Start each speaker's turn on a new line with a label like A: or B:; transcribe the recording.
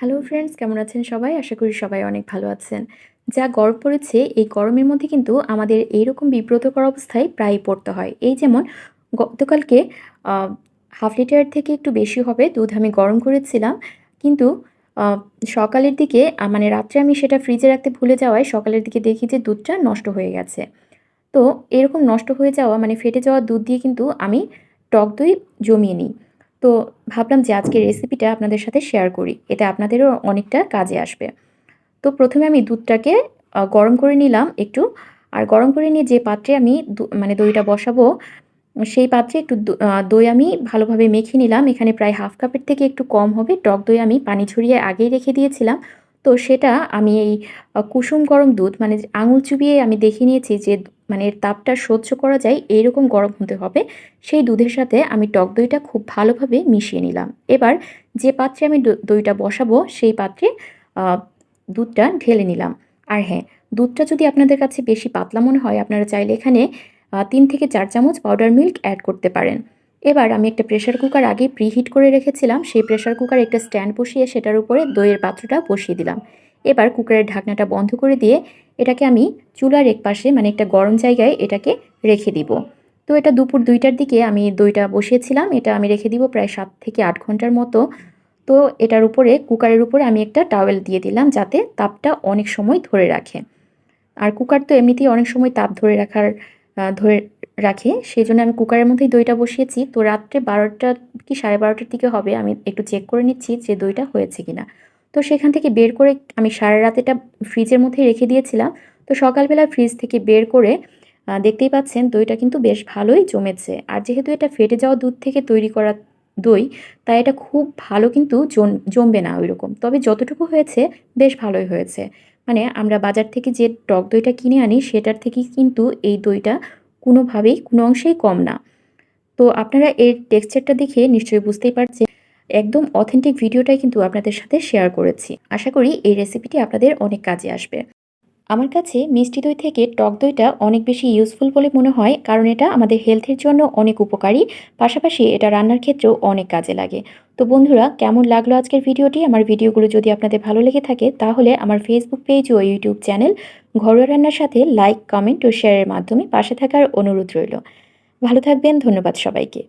A: Hello friends কেমন আছেন সবাই? আশা করি সবাই অনেক ভালো আছেন। যা গরম পড়েছে, এই গরমের মধ্যে কিন্তু আমাদের এইরকম বিব্রতকর অবস্থায় প্রায়ই পড়তে হয়। এই যেমন গতকালকে হাফ লিটার থেকে একটু বেশি হবে, দুধ আমি গরম করেছিলাম। কিন্তু সকালের দিকে মানে রাত্রে আমি সেটা ফ্রিজে রাখতে ভুলে যাওয়ায় সকালের দিকে দেখি যে দুধটা নষ্ট হয়ে গেছে। তো এরকম নষ্ট হয়ে যাওয়া মানে ফেটে যাওয়া দুধ দিয়ে কিন্তু আমি টক দই জমিয়ে নিই। তো ভাবলাম যে আজকের রেসিপিটা আপনাদের সাথে শেয়ার করি। এতে আপনাদেরও অনেকটা কাজে আসবে। তো প্রথমে আমি দুধটাকে গরম করে নিলাম একটু। আর গরম করে নিয়ে যে পাত্রে আমি মানে দইটা বসাবো, সেই পাত্রে একটু দই আমি ভালোভাবে মেখে নিলাম। এখানে প্রায় হাফ কাপের থেকে একটু কম হবে। টক দই আমি পানি ঝরিয়ে আগেই রেখে দিয়েছিলাম। তো সেটা আমি এই কুসুম গরম দুধ মানে আঙুল চুবিয়ে আমি দেখে নিয়েছি যে মানে এর তাপটা সহ্য করা যায় এইরকম গরম হতে হবে। সেই দুধের সাথে আমি টক দইটা খুব ভালোভাবে মিশিয়ে নিলাম। এবার যে পাত্রে আমি দইটা বসাবো, সেই পাত্রে দুধটা ঢেলে নিলাম। আর হ্যাঁ দুধটা যদি আপনাদের কাছে বেশি পাতলা মনে হয়, আপনারা চাইলে এখানে তিন থেকে চার চামচ পাউডার মিল্ক অ্যাড করতে পারেন। এবার আমি একটা প্রেশার কুকার আগে প্রিহিট করে রেখেছিলাম। সেই প্রেশার কুকারে একটা স্ট্যান্ড বসিয়ে সেটার উপরে দইয়ের পাত্রটা বসিয়ে দিলাম। এবার কুকারের ঢাকনাটা বন্ধ করে দিয়ে এটাকে আমি চুলার এক পাশে মানে একটা গরম জায়গায় এটাকে রেখে দিব। তো এটা দুপুর দুইটার দিকে আমি দইটা বসিয়েছিলাম, এটা আমি রেখে দিব প্রায় সাত থেকে আট ঘণ্টার মতো। তো এটার উপরে, কুকারের উপরে আমি একটা টাওয়েল দিয়ে দিলাম যাতে তাপটা অনেক সময় ধরে রাখে। আর কুকার তো এমনিতেই অনেক সময় তাপ ধরে রাখার ধরে রাখে সেই জন্য আমি কুকারের মধ্যেই দইটা বসিয়েছি। তো রাত্রে বারোটা কি সাড়ে বারোটার দিকে হবে, আমি একটু চেক করে নিচ্ছি যে দইটা হয়েছে কিনা। তো সেখান থেকে বের করে আমি সারা রাত এটা ফ্রিজের মধ্যে রেখে দিয়েছিলাম। তো সকালবেলা ফ্রিজ থেকে বের করে দেখতেই পাচ্ছেন দইটা কিন্তু বেশ ভালোই জমেছে। আর যেহেতু এটা ফেটে যাওয়া দুধ থেকে তৈরি করা দই, তাই এটা খুব ভালো কিন্তু জম- জমবে না ওই রকম তবে যতটুকু হয়েছে, বেশ ভালোই হয়েছে। মানে আমরা বাজার থেকে যে টক দইটা কিনে আনি, সেটার থেকে কিন্তু এই দইটা কোনোভাবেই, কোনো অংশেই কম না। তো আপনারা এর টেক্সচারটা দেখে নিশ্চয়ই বুঝতেই পারছেন। একদম অথেন্টিক ভিডিওটাই কিন্তু আপনাদের সাথে শেয়ার করেছি। আশা করি এই রেসিপিটি আপনাদের অনেক কাজে আসবে। আমার কাছে মিষ্টি দই থেকে টক দইটা অনেক বেশি ইউজফুল বলে মনে হয়, কারণ এটা আমাদের হেলথের জন্য অনেক উপকারী। পাশাপাশি এটা রান্নার ক্ষেত্রেও অনেক কাজে লাগে। তো বন্ধুরা, কেমন লাগল আজকের ভিডিওটি? আমার ভিডিওগুলো যদি আপনাদের ভালো লেগে থাকে, তাহলে আমার ফেসবুক পেজ ও ইউটিউব চ্যানেল ঘরোয়া রান্নার সাথে লাইক কমেন্ট ও শেয়ারের মাধ্যমে পাশে থাকার অনুরোধ রইল। ভালো থাকবেন, ধন্যবাদ সবাইকে।